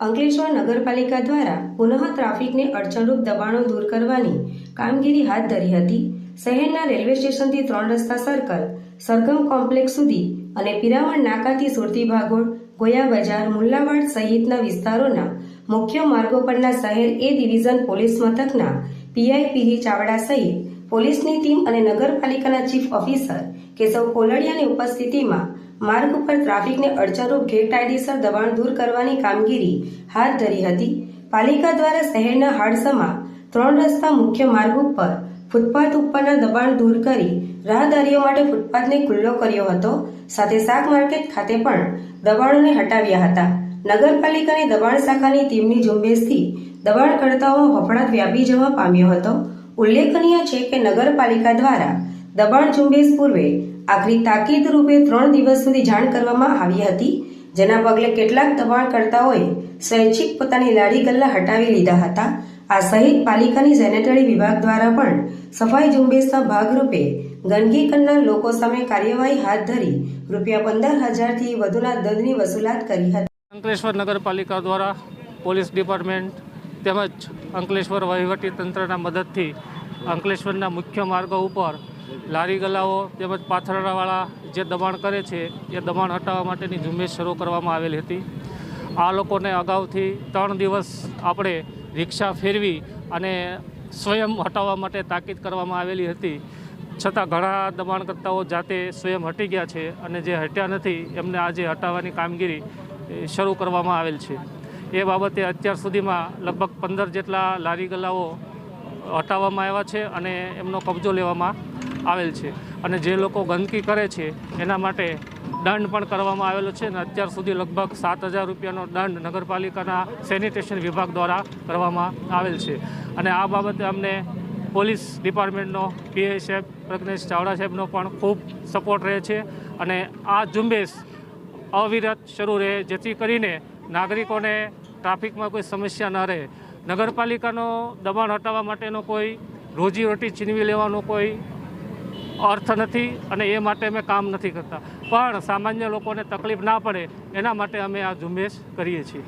અંકલેશ્વર નગરપાલિકા દ્વારા પુનઃ ટ્રાફિકને અડચણરૂપ દબાણો દૂર કરવાની કામગીરી હાથ ધરી હતી. શહેરના રેલવે સ્ટેશનથી ત્રણ રસ્તા સર્કલ, સરગમ કોમ્પ્લેક્સ સુધી અને પિરામણ નાકાથી સુરતી ભાગોળ, ગોયા બજાર, મુલ્લાવાડ સહિતના વિસ્તારોના મુખ્ય માર્ગો પરના શહેર એ ડિવિઝન પોલીસ મથકના પીઆઈ ચાવડા સહિત પોલીસની ટીમ અને નગરપાલિકાના ચીફ ઓફિસર કેશવ કોલડિયાની ઉપસ્થિતિમાં માર્ગ ઉપર ટ્રાફિકને અડચણરૂપ ગેરકાયદેસર દબાણ દૂર કરવાની કામગીરી હાથ ધરી હતી. પાલિકા દ્વારા શહેરના હાડસમાં ત્રણ રસ્તા મુખ્ય માર્ગ ઉપર ફૂટપાથ ઉપરના દબાણ દૂર કરી રાહદારીઓ માટે ફૂટપાથને ખુલ્લો કર્યો હતો. સાથે શાક માર્કેટ ખાતે પણ દબાણોને હટાવ્યા હતા. નગરપાલિકાની દબાણ શાખાની ટીમની ઝુંબેશથી દબાણકર્તાઓમાં ફફડાટ વ્યાપી જવા પામ્યો હતો. ઉલ્લેખનીય છે કે નગરપાલિકા દ્વારા દબાણ ઝુંબેશ પૂર્વે આખરી તાકીદ રૂપે ત્રણ દિવસ સુધી જાણ કરવામાં આવી હતી, જેના પગલે કેટલાક દબાણકર્તાઓએ સ્વૈચ્છિક પોતાની લારી ગલ્લા હટાવી લીધા હતા. આ સહિત પાલિકાની સેનેટરી વિભાગ દ્વારા પણ સફાઈ ઝુંબેશના ભાગરૂપે ગંદકી કરનાર લોકો સામે કાર્યવાહી હાથ ધરી રૂપિયા પંદર હજારથી વધુના દંડની વસૂલાત કરી હતી. અંકલેશ્વર નગરપાલિકા દ્વારા પોલીસ ડિપાર્ટમેન્ટ તેમજ અંકલેશ્વર વહીવટી તંત્રના મદદથી અંકલેશ્વરના મુખ્ય માર્ગો ઉપર લારી ગલાઓ તેમજ પાથરણાવાળા જે દબાણ કરે છે, એ દબાણ હટાવવા માટેની ઝુંબેશ શરૂ કરવામાં આવેલી હતી. આ લોકોને અગાઉથી ત્રણ દિવસ આપણે રિક્ષા ફેરવી અને સ્વયં હટાવવા માટે તાકીદ કરવામાં આવેલી હતી. છતાં ઘણા દબાણકર્તાઓ જાતે સ્વયં હટી ગયા છે અને જે હટ્યા નથી, એમને આજે હટાવવાની કામગીરી શરૂ કરવામાં આવેલ છે. એ બાબતે અત્યાર સુધીમાં લગભગ પંદર જેટલા લારી ગલાઓ હટાવવામાં આવ્યા છે અને એમનો કબજો લેવામાં આવેલ છે. અને જે લોકો ગંદકી કરે છે, એના માટે દંડ પણ કરવામાં આવેલો છે અને અત્યાર સુધી લગભગ સાત હજાર રૂપિયાનો દંડ નગરપાલિકાના સેનિટેશન વિભાગ દ્વારા કરવામાં આવેલ છે. અને આ બાબતે અમને પોલીસ ડિપાર્ટમેન્ટનો પીઆઈ સાહેબ પ્રજ્ઞેશ ચાવડા સાહેબનો પણ ખૂબ સપોર્ટ રહે છે. અને આ ઝુંબેશ અવિરત શરૂ રહે, જેથી કરીને નાગરિકોને ટ્રાફિકમાં કોઈ સમસ્યા ન રહે. નગરપાલિકાનો દબાણ હટાવવા માટેનો કોઈ રોજીરોટી છીનવી લેવાનો કોઈ અર્થ નથી અને એ માટે અમે કામ નથી કરતા. પણ સામાન્ય લોકોને તકલીફ ના પડે, એના માટે અમે આ ઝુંબેશ કરીએ છીએ.